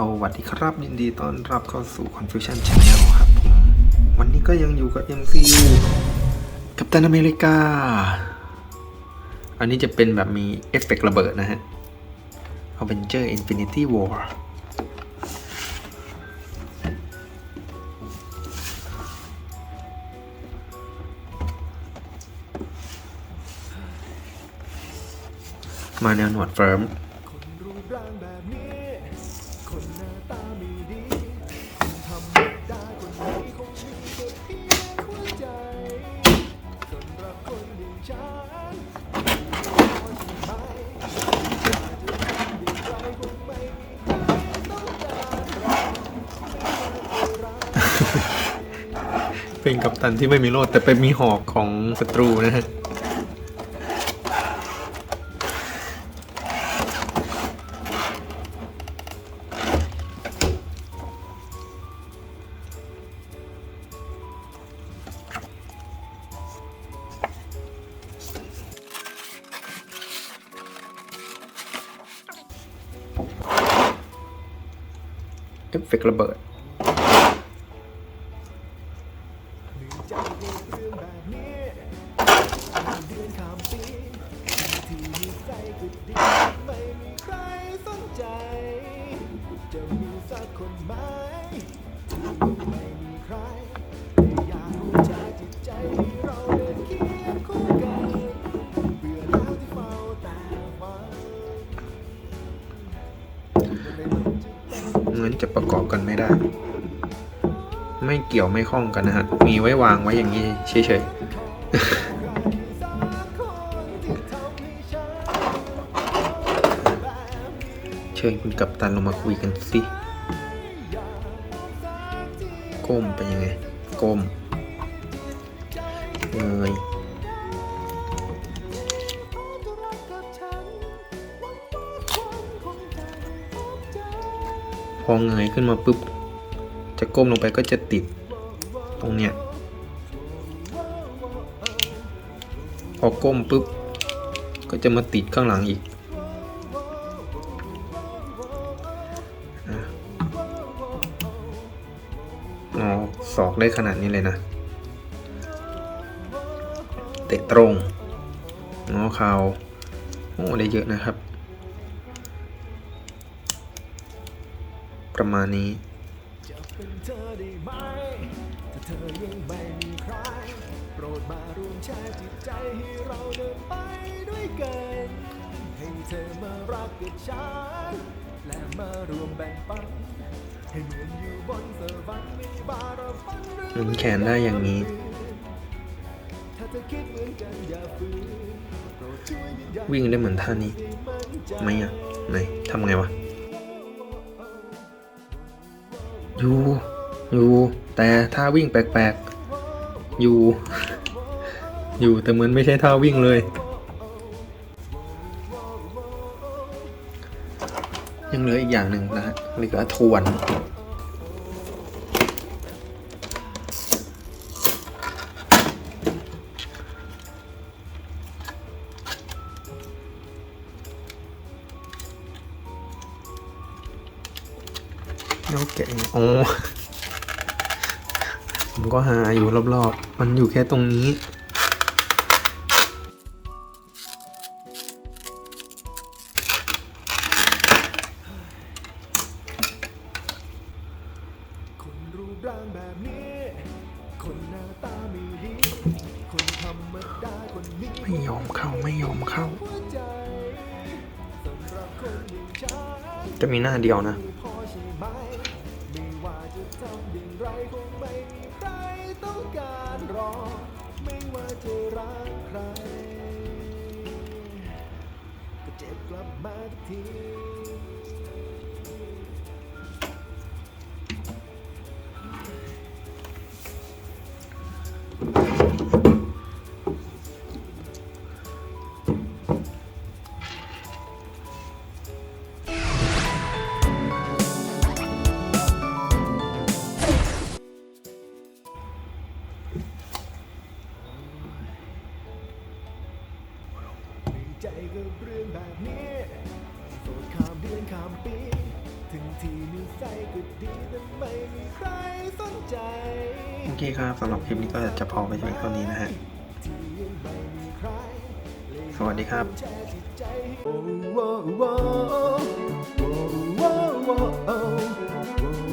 สวัสดีครับ ยินดีต้อนรับเข้าสู่ Confusion Channel ครับผม วันนี้ก็ยังอยู่กับ MCU กัปตันอเมริกา อันนี้จะเป็นแบบมีเอฟเฟกต์ระเบิดนะฮะ Avenger Infinity War มาแนวหนวดเฟิร์ม เป็นกัปตันที่ไม่มีโลดแต่เป็นมีหอกของศัตรูนะฮะเอฟเฟกต์ระเบิด จะประกอบกันไม่ได้ ไม่เกี่ยวไม่ข้องกันนะฮะ มีไว้วางไว้อย่างนี้เฉยๆ เชิญคุณกัปตันลงมาคุยกันสิ ก้มเป็นยังไง ก้มเงย อเงยขึ้นมาปุ๊บ จะก้มลงไปก็จะติดตรงเนี้ยพอก้มปุ๊บ ก็จะมาติดข้างหลังอีกอ๋อศอกได้ขนาดนี้เลยนะ เตะตรง งอเขาโอ้ได้เยอะนะครับ ประมาณนี้เป็นเธอได้ไหมถ้าเธอยังไม่มีใครโปรดมารวมแชร์จิตใจให้เราเดินไปด้วยกันให้เธอมารักกับฉันและมารวมแบ่งปันให้เหมือนอยู่บนสวรรค์มีบารฝันหมุนแขนได้อย่างนี้ ถ้าเธอคิดเหมือนกันอย่าฝืนโปรดช่วยยืนยันวิ่งได้เหมือนท่านี้ให้มั่นใจไหมอะไหนทำไงวะ อยู่ อยู่ แต่ท่าวิ่งแปลกๆ อยู่ อยู่แต่เหมือนไม่ใช่ท่าวิ่งเลย ยังเหลืออีกอย่างหนึ่งนะฮะเหลือทวน แล้วแกะยังอ๋อผมก็หาอยู่รอบๆ มันอยู่แค่ตรงนี้ คนรูปร่างแบบนี้ คนหน้าตาไม่ดี คนธรรมดาคนนี้ไม่ยอมเข้าไม่ยอมเข้า จะมีหน้าเดียวนะ บกลับมาทุกที จกับเรื่องแบบนี้โสดข้ามเดือนข้ามปี ถึงทีนิสัยก็ดีแต่ไม่มีใครสนใจ โอเคครับสำหรับคลิปนี้ก็จะพอไปเพียงเท่านี้นะฮะ สวัสดีครับ โอ้โอ้โอ้โอ้โอ้โอ้